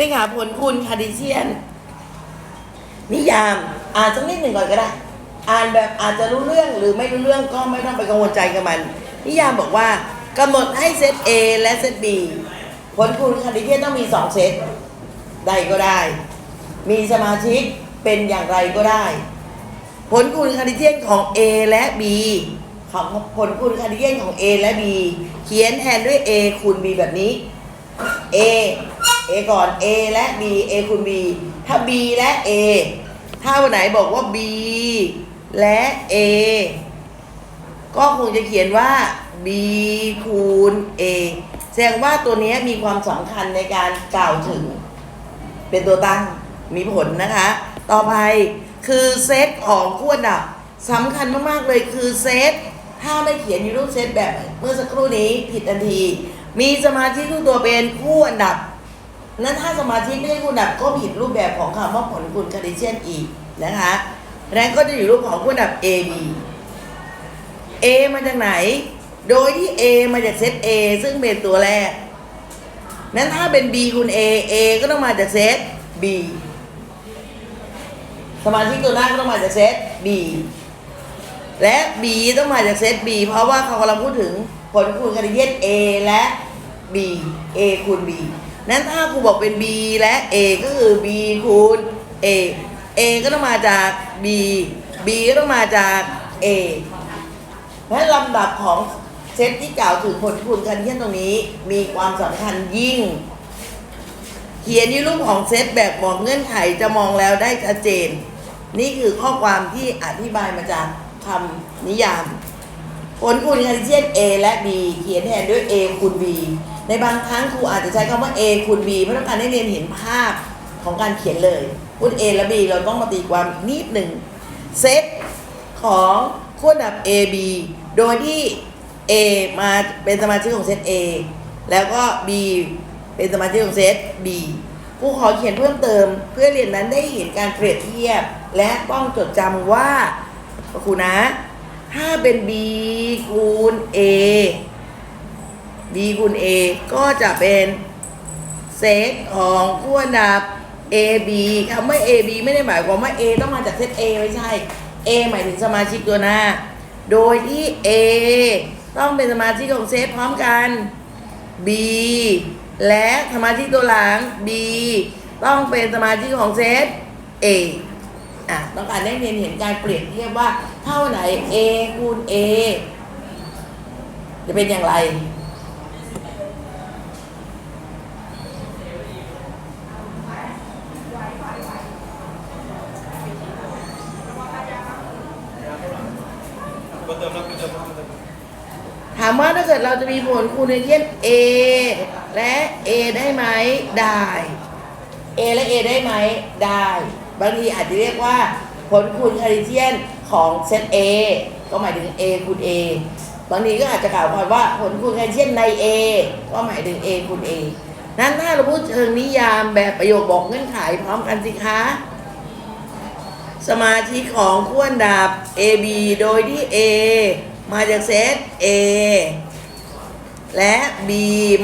นี่ค่ะผลคุณคาดิเชียน นิยาม อ่านสักนิดหนึ่งก่อนก็ได้ อ่านแบบอาจจะรู้เรื่องหรือไม่รู้เรื่องก็ไม่ต้องไปกังวลใจกับมัน นิยามบอกว่ากำหนดให้เซต A และเซต B ผลคูณคาดิเชียนต้องมี 2 เซตใดก็ได้ มีสมาชิกเป็นอย่างไรก็ได้ ผลคูณคาดิเชียนของ A และ B ของผลคูณคาดิเชียนของ A และ B เขียนแทนด้วย A คูณ B แบบนี้ A A ก่อน A และ B A คูณ B ถ้า B และ A ถ้าวันไหนบอกว่า B และ A ก็คงจะเขียนว่า B คูณ A แสดงว่าตัวนี้มีความสำคัญในการกล่าวถึง เป็นตัวตั้งมีผลนะคะ ต่อไปคือเซตของคู่อันดับสำคัญมากๆเลยคือเซตถ้าไม่เขียนอยู่รูปเซตแบบเมื่อสักครู่นี้ผิดทันที มีสมาชิกทุกตัวเป็นคู่อันดับ นั้นถ้าสมาชิไม่ใช่คู่อันดับก็ผิดรูปแบบของคำว่าผลคุณคาร์ดิเชียนอีกนะคะแรงก็จะอยู่รูปของคู่อันดับ A B A มาจากไหน โดยที่ A มาจากเซต A ซึ่งเป็นตัวแรก นั้นถ้าเป็น B คูณ A A ก็ต้องมาจากเซต B สมาชิกตัวหน้าก็ต้องมาจากเซต B และ B ต้องมาจากเซต B เพราะว่าเขากำลังพูดถึงผลคูณคาร์ดิเชียน A และ B A คูณ B นั้นถ้าครูบอกเป็น B และ A ก็คือ B คูณ A A ก็ต้องมาจาก B B ก็ต้องมาจาก A และลำดับของเซตที่กล่าวถึงผลคูณคาร์ดิเชียนตรงนี้มีความสำคัญยิ่ง เขียนในรูปของเซตแบบบอกเงื่อนไขจะมองแล้วได้ชัดเจน นี่คือข้อความที่อธิบายมาจากคำนิยาม ผลคูณคาร์ดิเชียน A และ B เขียนแทนด้วย A คูณ B ในบางครั้งครูอาจจะใช้คำว่า A คูณ B เพื่อต้องการให้เรียนเห็นภาพของการเขียนเลยพูด A และ B เราต้องมาตีความนิดหนึ่งเซตของคู่อันดับ A B โดยที่ A มาเป็นสมาชิกของเซต A แล้วก็ B เป็นสมาชิกของเซต B ครูขอเขียนเพิ่มเติม เพื่อเรียนนั้นได้เห็นการเปรียบเทียบ และต้องจดจำว่าครูนะ ถ้าเป็น b คูณ a b คูณ a ก็จะเป็นเซตของคู่อันดับ a b คำว่า a b ไม่ได้หมายความว่า a ต้องมาจากเซต a ไม่ใช่ a หมายถึงสมาชิกตัวหน้า โดยที่ a ต้องเป็นสมาชิกของเซตพร้อมกัน b และสมาชิกตัวหลัง b ต้องเป็นสมาชิกของเซต a อะต้องการให้เรียนเห็นการเปรียบเทียบว่าเท่าไหน a คูณ a จะเป็นอย่างไร ก็เติมแล้วก็เติมแล้วก็เติม ถามว่าถ้าเกิ ดเราจะมีผลคูณในเช่น a และ a ได้ไหมได้ a และ a ได้ไหมได้ บางทีอาจจะเรียกว่า ผลคูณคาริเชียนของเซต A ก็หมายถึง a คูณ a บางทีก็อาจจะกล่าวความว่าผลคูณคาริเชียนใน a ก็หมายถึง a คูณ a นั้นถ้าเราพูดเชิงนิยามแบบประโยคบอกเงื่อนไขพร้อมกันสิคะสมาชิกของคู่อันดับ A B โดยที่ A มาจากเซต A และ B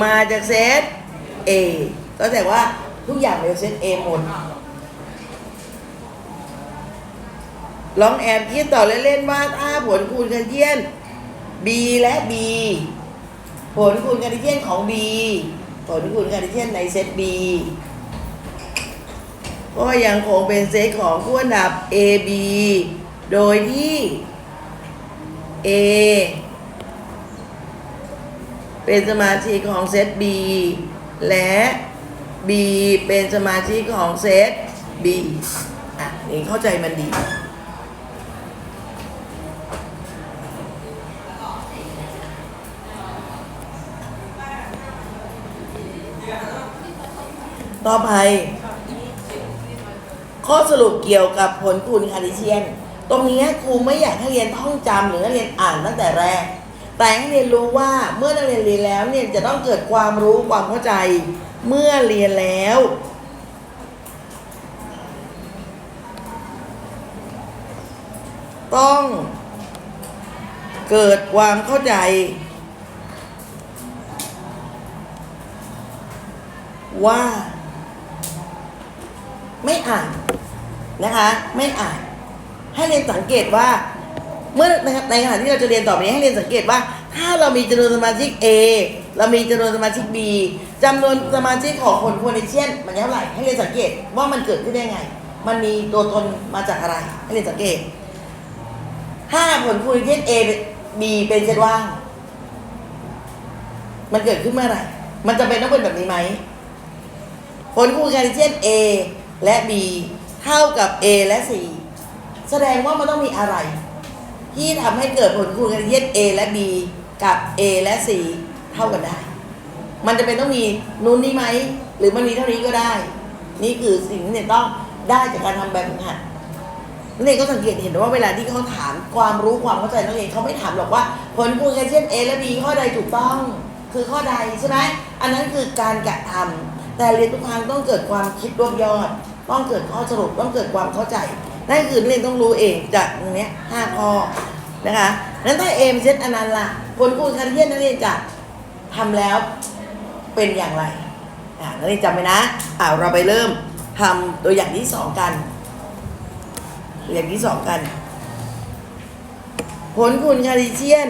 มาจากเซต A ก็แสดงว่าทุกอย่างเป็นเซต A หมด ลองแอบคิดต่อเล่นๆว่าถ้าผลคูณกันเทียน B และ B ผลคูณกันเทียนของ B ผลคูณกันเทียนในเซต B ก็ยังคงเป็นเซตของคู่อันดับ A B โดยที่ A เป็นสมาชิกของเซต B และ B เป็นสมาชิกของเซต B อะนี่เข้าใจมันดีต่อไป ข้อสรุปเกี่ยวกับผลคูณคาร์ดิเชียน ตรงนี้ครูไม่อยากให้เรียนท่องจำหรือเรียนอ่านตั้งแต่แรก แต่ให้เรียนรู้ว่าเมื่อนักเรียนเรียนแล้วเนี่ยจะต้องเกิดความรู้ความเข้าใจเมื่อเรียนแล้ว ต้องเกิดความเข้าใจ ว่า ไม่อ่านนะคะ ไม่อ่านให้เรียนสังเกตว่า เมื่อในขณะที่เราจะเรียนต่อไปนี้ให้เรียนสังเกตว่า ถ้าเรามีจำนวนสมาชิก A เรามีจำนวนสมาชิก B จำนวนสมาชิกของคนควอเนเชียนมันเท่าไหร่ให้เรียนสังเกตว่ามันเกิดขึ้นได้ไง มันมีตัวตนมาจากอะไร ให้เรียนสังเกต ถ้าผลควอเนเชียน A B เป็นเซตว่าง มันเกิดขึ้นเมื่อไหร่ มันจะเป็นต้องเป็นแบบนี้ไหมผลคูณคารเชียน A และ B เท่ากับ A และ C แสดงว่ามันต้องมีอะไร ที่ทำให้เกิดผลคูณคาริเชียน A และ B กับ A และ C เท่ากันได้ มันจะเป็นต้องมีนู้นนี้ไหม หรือมันมีเท่านี้ก็ได้ นี่คือสิ่งที่เนี่ยต้องได้จากการทำแบบฝึกหัดนักเรียนก็สังเกตเห็นว่าเวลาที่เขาถามความรู้ความเข้าใจนักเรียนเขาไม่ถามหรอกว่า ผลคูณคาริเชียน A และ B ข้อใดถูกต้อง คือข้อใดใช่ไหมอันนั้นคือการกระทำแต่เรียนทุกครั้งต้องเกิดความคิดรวบยอด ต้องเกิดข้อสรุปต้องเกิดความเข้าใจ นั่นคือนักเรียนต้องรู้เองจากตรงนี้ห้าข้อนะคะนั้นถ้าเอมเซตอนันต์ล่ะผลคูณคาริเชียนนักเรียนจะทำแล้วเป็นอย่างไรอ่านักเรียนจำไว้นะอ่าเราไปเริ่มทำตัวอย่างที่สองกันตัวอย่างที่สองกัน ผลคูณคาริเชียน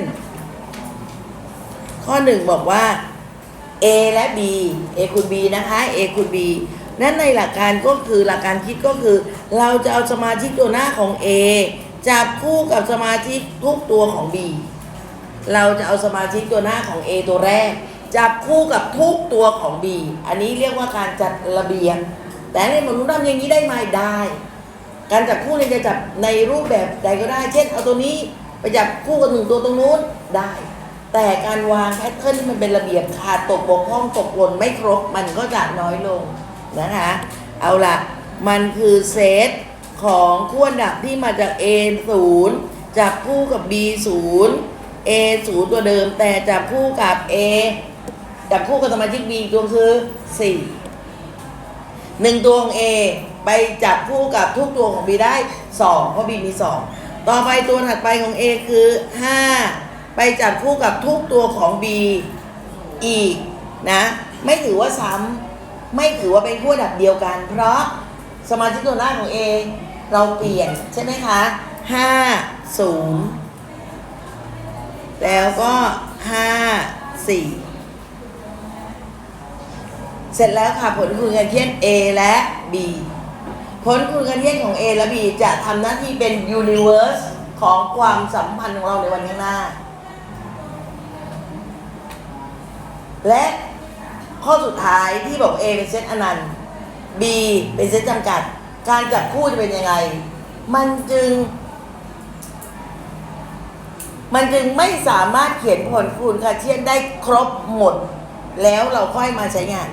ข้อหนึ่งบอกว่า A และ B A คูณ B นะคะ A คูณ B นั่นในหลักการก็คือหลักการคิดก็คือ เราจะเอาสมาชิกตัวหน้าของ A จับคู่กับสมาชิกทุกตัวของ B เราจะเอาสมาชิกตัวหน้าของ A ตัวแรก จับคู่กับทุกตัวของ B อันนี้เรียกว่าการจัดระเบียบแต่ในมนุษย์ทำอย่างนี้ได้ไหมได้ การจับคู่เนี่ยจะจับในรูปแบบใดก็ได้ เช่น เอาตัวนี้ไปจับคู่กับหนึ่งตัวตรงนู้นได้ แต่การวางแพทเทิร์นที่มันเป็นระเบียบขาดตกบกพร่องตกหล่นไม่ครบมันก็จะน้อยลง นะคะ เอาละมันคือเซตของขั้วดับที่มาจาก A 0จับคู่กับ B 0 A 0ตัวเดิม แต่จับคู่กับ A จับคู่กับสมาชิก B อีกตัวคือ4หนึ่งตัวของ A ไปจับคู่กับทุกตัวของ B ได้ 2 เพราะ B มี 2 ต่อไปตัวถัดไปของ A คือ 5 ไปจับคู่กับทุกตัวของ B อีกนะ ไม่ถือว่าซ้ำ ไม่ถือว่าเป็นคู่ดับเดียวกัน เพราะสมาชิกตัวหน้าของ A เราเปลี่ยนใช่ไหมคะ5 0แล้วก็5 4เสร็จแล้วค่ะผลคูณกันเทียน A และ B ผลคูณกันเทียนของ A และ B จะทำหน้าที่เป็น universe ของความสัมพันธ์ของเราในวันข้างหน้า และ ข้อสุดท้ายที่บอก A เป็นเซตอนันต์ B เป็นเซตจำกัด การจับคู่จะเป็นยังไง มันจึง มันจึงไม่สามารถเขียนผลคูณคาเทียนได้ครบหมด แล้วเราค่อยมาใช้งาน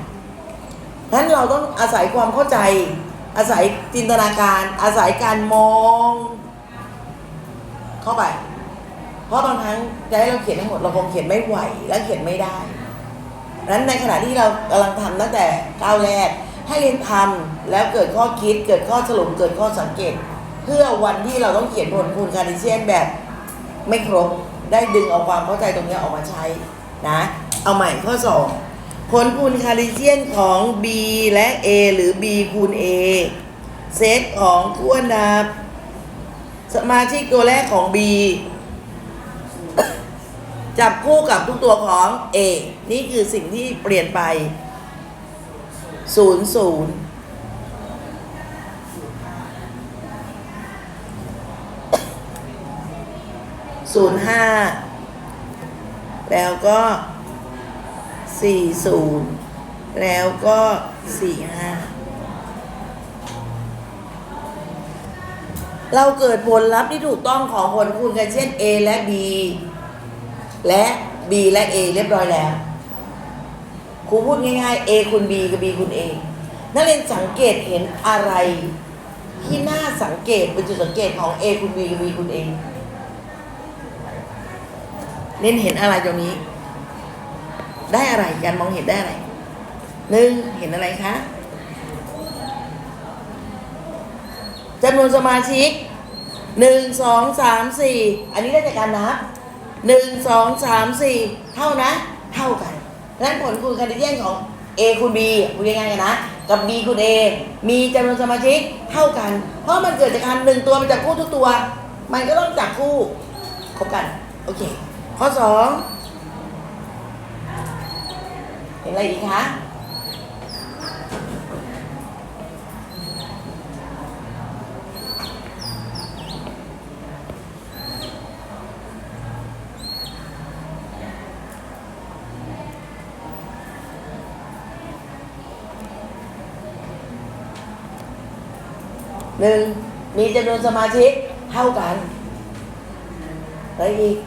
นั้นเราต้องอาศัยความเข้าใจ อาศัยจินตนาการ อาศัยการมอง เข้าไป เพราะบางครั้งจะให้เราเขียนทั้งหมดเราคงเขียนไม่ไหวและเขียนไม่ได้ นั้นในขณะที่เรากำลังทำตั้งแต่ก้าวแรก ให้เรียนทำแล้วเกิดข้อคิด เกิดข้อสรุปเกิดข้อสังเกต เพื่อวันที่เราต้องเขียนผลคูณคาร์ดิเชียนแบบไม่ครบได้ดึงเอาความเข้าใจตรงนี้ออกมาใช้นะ เอาใหม่ข้อสองผลคูณคาร์ดิเชียนของ b และ a หรือ b คูณ a เซตของขั้วนับสมาชิกตัวแรกของ b จับคู่กับทุกตัวของ A นี่คือสิ่งที่เปลี่ยนไป 0 0 0 5 แล้วก็ 4 0 แล้วก็ 4 5 เราเกิดผลลัพธ์ที่ถูกต้องของผลคูณกันเช่น A และ B และ B และ A เรียบร้อยแล้ว ครูพูดง่ายๆ A คูณ B กับ B คูณ A นักเรียนสังเกตเห็นอะไร ที่น่าสังเกตเป็นจุดสังเกตของ A คูณ B กับ B คูณ A เน้นเห็นอะไรตรงนี้ ได้อะไรการมองเห็นได้อะไรหนึ่งเห็นอะไรคะจำนวนสมาชิกหนึ่งสองสามสี่อันนี้ได้จากการนับ หนึ่งสองสามสี่เท่านะ เท่ากันดังนั้นผลคูณคาร์ดิเชียนของ A คูณ B คูณยังไงกันนะ กับ B คูณ A มีจำนวนสมาชิกเท่ากัน เพราะมันเกิดจากการหนึ่งตัวมันจับคู่ทุกตัว มันก็ต้องจับคู่ครบกัน โอเค ข้อสองเห็นอะไรอีกคะ หนึ่งมีจำนวนสมาชิกเท่ากันแล้วอีก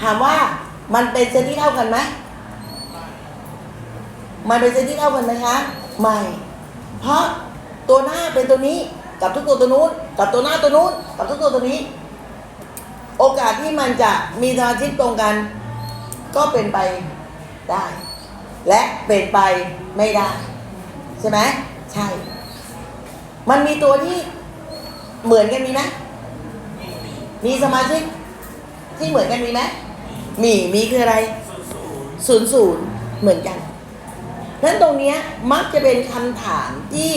ถามว่ามันเป็นเซตที่เท่ากันไหม มันเป็นเซตที่เท่ากันไหมคะ ไม่ เพราะตัวหน้าเป็นตัวนี้ กับทุกตัวตัวนู้น กับตัวหน้าตัวนู้น กับทุกตัวตัวนี้ โอกาสที่มันจะมีสมาชิกตรงกัน ก็เป็นไปได้ และเป็นไปไม่ได้ ใช่ไหมใช่ มันมีตัวที่เหมือนกันมีไหมมีสมาชิกที่เหมือนกันมีไหมมีมีคืออะไรศูนย์ศูนย์เหมือนกันเพราะฉะนั้นตรงเนี้ยมักจะเป็นคำถามที่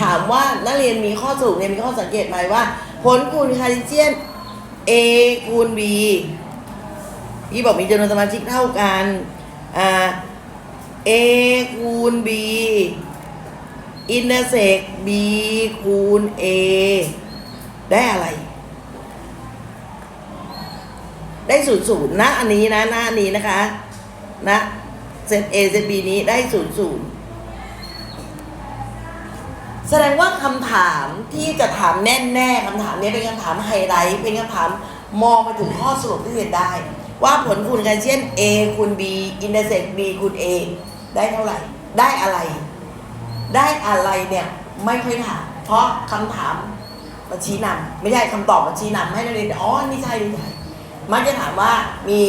ถามว่านักเรียนมีข้อสรุปเนี่ยมีข้อสังเกตไหมว่า ผลคูณคาร์ดิเจียน A คูณ B ที่บอกมีจำนวนสมาชิกเท่ากันอ่า A คูณ B อินเตอร์เซก B คูณ A ได้อะไร ได้ศูนย์ศูนย์นะ อันนี้นะหน้านี้นะคะ นะเซต A เซต B นี้ได้ศูนย์ศูนย์ แสดงว่าคำถามที่จะถามแน่ๆคำถามนี้เป็นคำถามไฮไลท์เป็นคำถามมองไปถึงข้อสรุปที่เรียนได้ ว่าผลคูณกันเช่น A คูณ B อินเตอร์เซก B คูณ A ได้เท่าไหร่ ได้อะไร ได้อะไรเนี่ยไม่ค่อยถามเพราะคำถามมันชี้นำไม่ใช่คำตอบมันชี้นำให้นักเรียนอ๋อนี่ใช่นี่ใช่มักจะถามว่ามี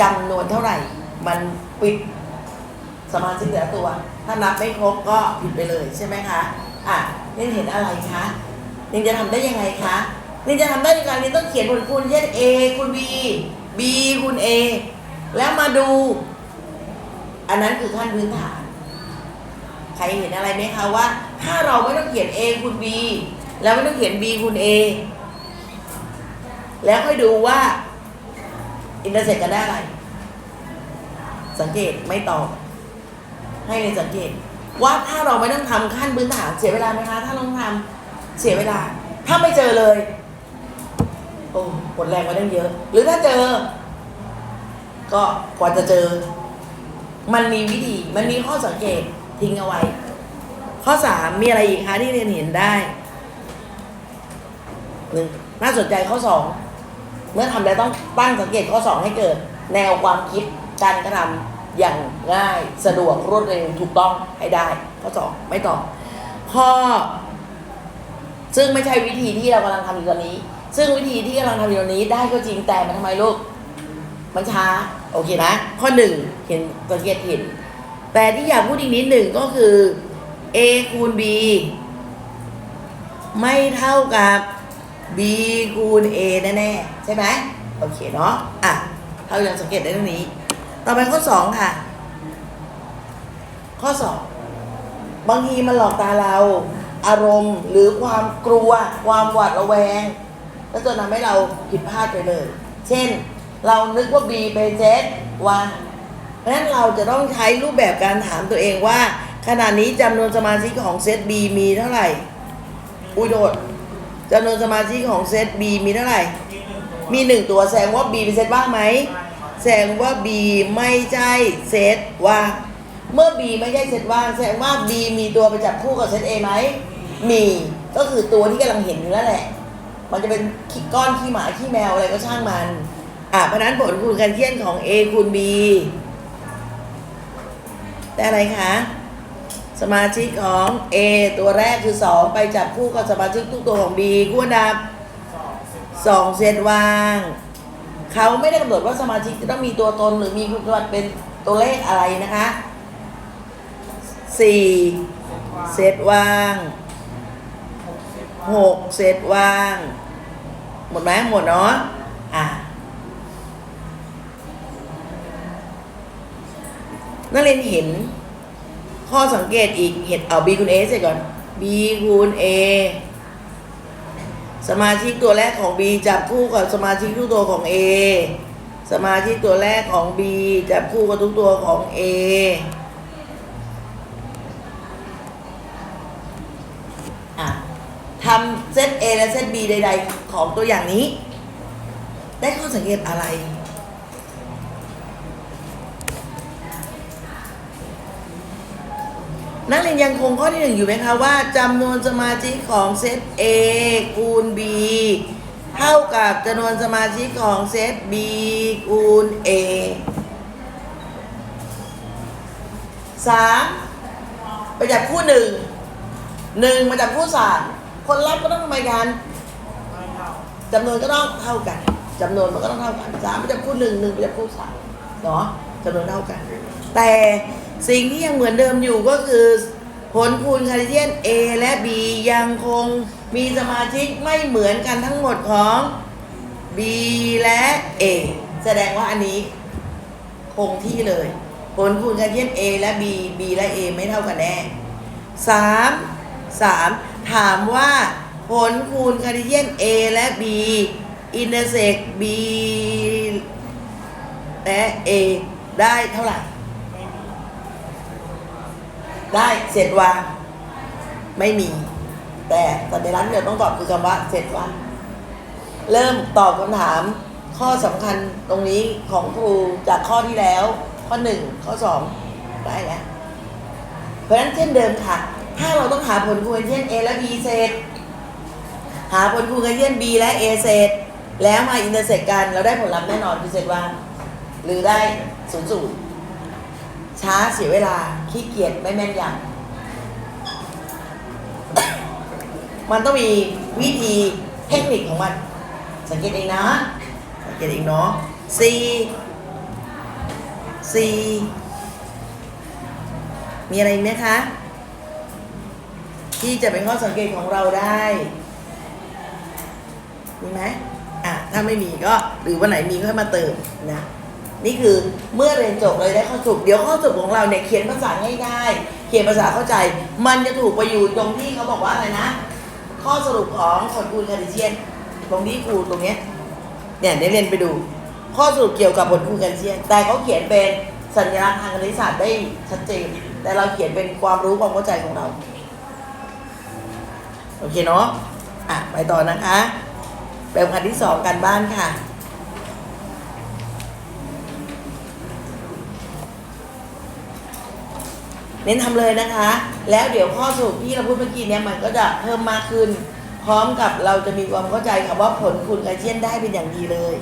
จำนวนเท่าไหร่ มันปิดสมาชิกแต่ละตัว ถ้านับไม่ครบก็ผิดไปเลยใช่ไหมคะ อะเล่เห็นอะไรคะนิงจะทำได้ยังไงคะนิงจะทำได้ในการนี้ต้องเขียนผลคูณเช่น A คูณ B B คูณ A แล้วมาดู อันนั้นคือขั้นพื้นฐาน ใครเห็นอะไรไหมคะว่า ถ้าเราไม่ต้องเขียน A คูณ B แล้วไม่ต้องเขียน B คูณ A แล้วค่อยดูว่าอินเตอร์เซ็กกันได้อะไร สังเกตไม่ตอบให้ในสังเกต ว่าถ้าเราไม่ต้องทำขั้นพื้นฐานเสียเวลาไหมคะถ้าต้องทำเสียเวลา ถ้าไม่เจอเลย โอ้หมดแรงไปตั้งเยอะ หรือถ้าเจอ ก็กว่าจะเจอ มันมีวิธีมันมีข้อสังเกตทิ้งเอาไว้ ข้อสามมีอะไรอีกคะที่เรียนเห็นได้หนึ่งน่าสนใจข้อสองเมื่อทำแล้วต้องตั้งสังเกตข้อสองให้เกิด แนวความคิดการกระทำ อย่างง่ายสะดวกรวดเร็วถูกต้องให้ได้ ข้อสองไม่ตอบข้อ ซึ่งไม่ใช่วิธีที่เรากำลังทำอยู่ตอนนี้ ซึ่งวิธีที่กำลังทำอยู่ตอนนี้ได้ก็จริงแต่มันทำไมลูกมันช้า โอเคนะ ข้อหนึ่งเห็นสังเกตเห็น แต่ที่อยากพูดอีกนิดหนึ่งก็คือ a คูณ b ไม่เท่ากับ b คูณ a แน่ๆใช่ไหมโอเคเนาะอะเรายังสังเกตได้ตรงนี้ ต่อไปข้อสองค่ะ ข้อสองบางทีมันหลอกตาเรา อารมณ์หรือความกลัว ความหวาดระแวงก็จะทำให้เราผิดพลาดไปเลย เช่น เรานึกว่า B เป็นเซตวันเพราะฉะนั้นเราจะต้องใช้รูปแบบการถามตัวเองว่า ขณะนี้จำนวนสมาชิกของเซต B มีเท่าไหร่ อุยโดดจำนวนสมาชิกของเซต B มีเท่าไหร่ มีหนึ่งตัวแสดงว่า B เป็นเซตว่างไหม แสดงว่า B ไม่ใช่เซตว่างเมื่อ B ไม่ใช่เซตว่างแสดงว่า B มีตัวไปจับคู่กับเซต A ไหมมีก็คือตัวที่กำลังเห็นอยู่นั่นแหละ มันจะเป็นขี้ก้อนขี้หมาขี้แมวอะไรก็ช่างมัน อะเพราะนั้นผลคูณกันเทียนของ A คูณ B ได้อะไรคะ สมาชิกของ A ตัวแรกคือ 2 ไปจับคู่กับสมาชิกทุกตัวของ B คู่อันดับ2เซตว่าง เขาไม่ได้กำหนดว่าสมาชิกจะต้องมีตัวตนหรือมีคุณสมบัติเป็นตัวเลขอะไรนะคะ4เซตว่าง6เซตว่าง หมดไหมหมดเนาะอะนักเรียนเห็น ข้อสังเกตอีกเห็นเอา b คูณ a เสร็จก่อน b คูณ a สมาชิกตัวแรกของ b จับคู่กับสมาชิกทุกตัวของ a สมาชิกตัวแรกของ b จับคู่กับทุกตัวของ a อะทำเซต A และเซต B ใด ๆ ของตัวอย่างนี้ ได้ข้อสังเกตอะไร นักเรียนยังคงข้อที่หนึ่งอยู่ไหมคะว่าจำนวนสมาชิกของเซต A คูณ B เท่ากับจำนวนสมาชิกของเซต B คูณ A สามไปจับคู่หนึ่งหนึ่งมาจับคู่สามคนรับก็ต้องทำไมกันจำนวนก็ต้องเท่ากันจำนวนมันก็ต้องเท่ากันสามไปจับคู่หนึ่งหนึ่งไปจับคู่สามเนาะจำนวนเท่ากัน แต่ สิ่งที่ยังเหมือนเดิมอยู่ก็คือผลคูณคาร์ติเชียน A และ B ยังคงมีสมาชิกไม่เหมือนกันทั้งหมดของ B และ A แสดงว่าอันนี้คงที่เลย ผลคูณคาร์เทียน A และ B B และ A ไม่เท่ากันแน่สามสามถามว่าผลคูณคาร์เทียน A และ B อินเตอร์เซก B และ A ได้เท่าไหร่ ได้เสร็จวาไม่มี แต่สัญลักษณ์ที่เราต้องตอบคือคำว่าเสร็จวาเริ่มตอบคำถาม ข้อสำคัญตรงนี้ของครูจากข้อที่แล้ว ข้อหนึ่งข้อสองได้แล้วเพราะฉะนั้นเช่นเดิมค่ะ ถ้าเราต้องหาผลคูณเช่น A และ B เศษ หาผลคูณเช่น B และ A เศษ แล้วมาอินเตอร์เซกกัน เราได้ผลลัพธ์แน่นอนคือเศษว่า หรือได้ศูนย์ศูนย์ ช้าเสียเวลาขี้เกียจไม่แม่นยำมันต้องมีวิธีเทคนิคของมัน สังเกตเองนะ สังเกตเองเนาะ C C มีอะไรอีกไหมคะ ที่จะเป็นข้อสังเกตของเราได้ มีไหมอะ ถ้าไม่มีก็ หรือวันไหนมีก็ให้มาเติมนะ นี่คือเมื่อเรียนจบเลยได้ข้อสรุปเดี๋ยวข้อสรุปของเราเนี่ยเขียนภาษาง่ายๆเขียนภาษาเข้าใจ มันจะถูกไปอยู่ตรงที่เขาบอกว่าอะไรนะ ข้อสรุปของผลคูณคาร์ติเชียน ตรงที่ครูตรงเนี้ยเนี่ยได้เรียนไปดู ข้อสรุปเกี่ยวกับผลคูณคาร์ติเชียน แต่เขาเขียนเป็นสัญลักษณ์ทางคณิตศาสตร์ได้ชัดเจน แต่เราเขียนเป็นความรู้ความเข้าใจของเราโอเคเนาะอะไปต่อนะคะแบบคันที่สองกันบ้านค่ะ เน้นทำเลยนะคะ แล้วเดี๋ยวข้อสรุปที่เราพูดเมื่อกี้เนี่ยมันก็จะเพิ่มมากขึ้น พร้อมกับเราจะมีความเข้าใจค่ะว่าผลคุณไกเชียนได้เป็นอย่างดีเลย